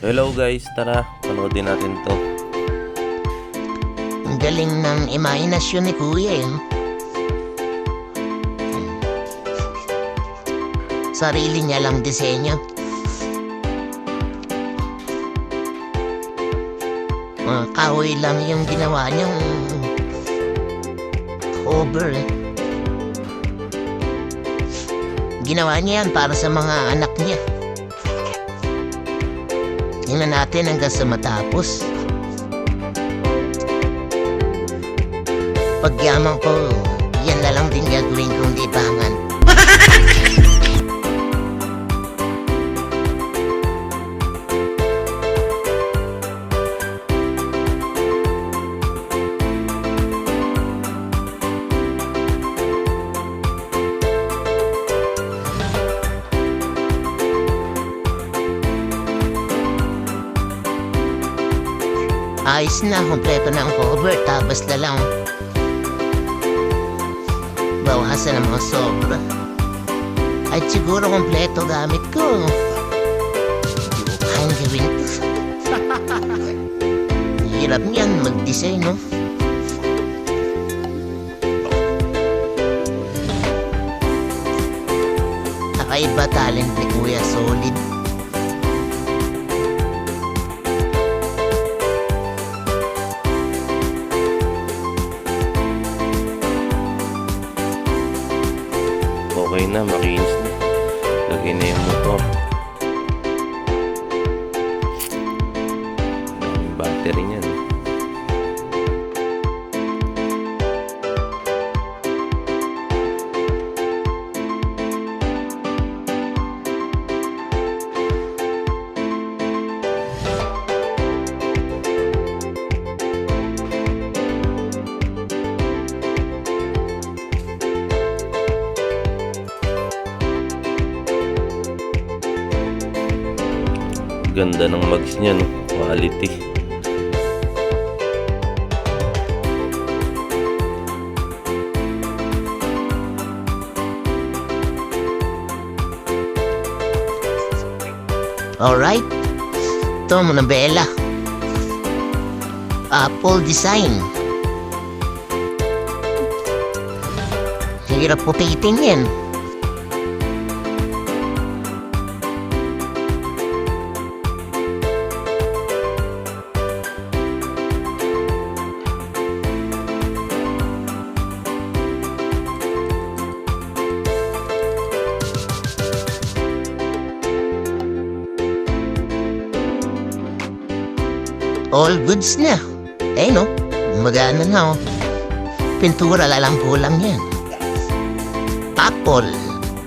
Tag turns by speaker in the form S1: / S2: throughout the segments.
S1: Hello guys, tara, panoodin natin to.
S2: Ang galing ng imahinasyon ni Kuya eh. Sarili niya lang disenyo. Mga kahoy lang yung ginawa niyang cover eh. Ginawa niya yan para sa mga anak niya. Tingnan natin hanggang sa matapos. Pagyaman ko, yan na lang din gagawin kong libangan. Ayos na, kompleto na ang cover, tapos na lang bawasan ang mga sobra. At siguro kompleto gamit ko. Hindi ko kayang gawin ito. Hirap niyan mag-design, no? Kakaiba talent ni Kuya Solid.
S1: Okay na, makinis na. Lagay na yung motor. Yung battery niyan. Ganda ng mags niya, no? Quality.
S2: Alright. Ito mo na Bella. Apple design. Hirap putitin yan. All goods na. Eh no, magana na oh. Pintura lalang kulang yan. Apple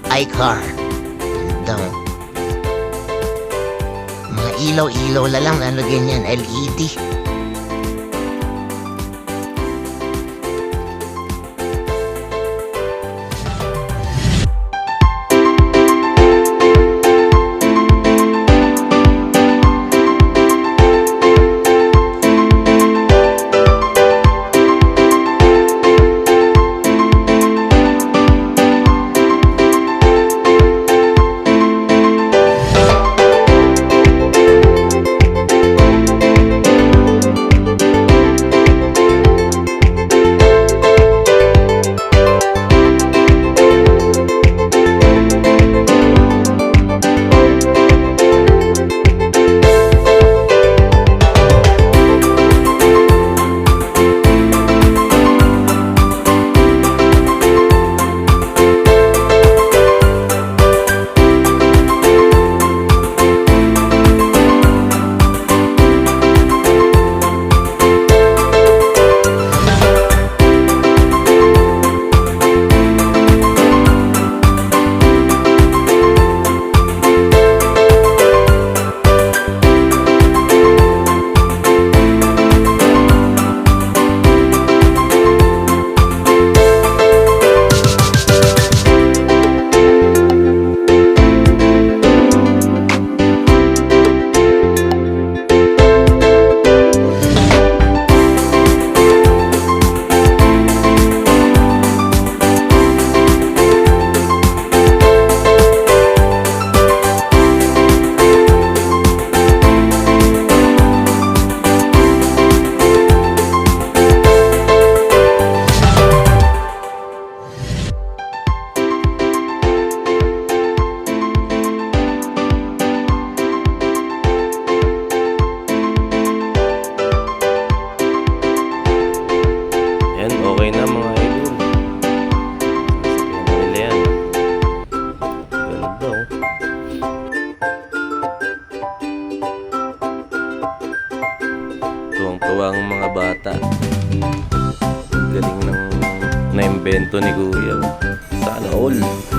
S2: iCar. Ganda oh. Mga ilaw-ilaw lang nalagyan yan, E LED.
S1: invento ni Kuya. Sana all.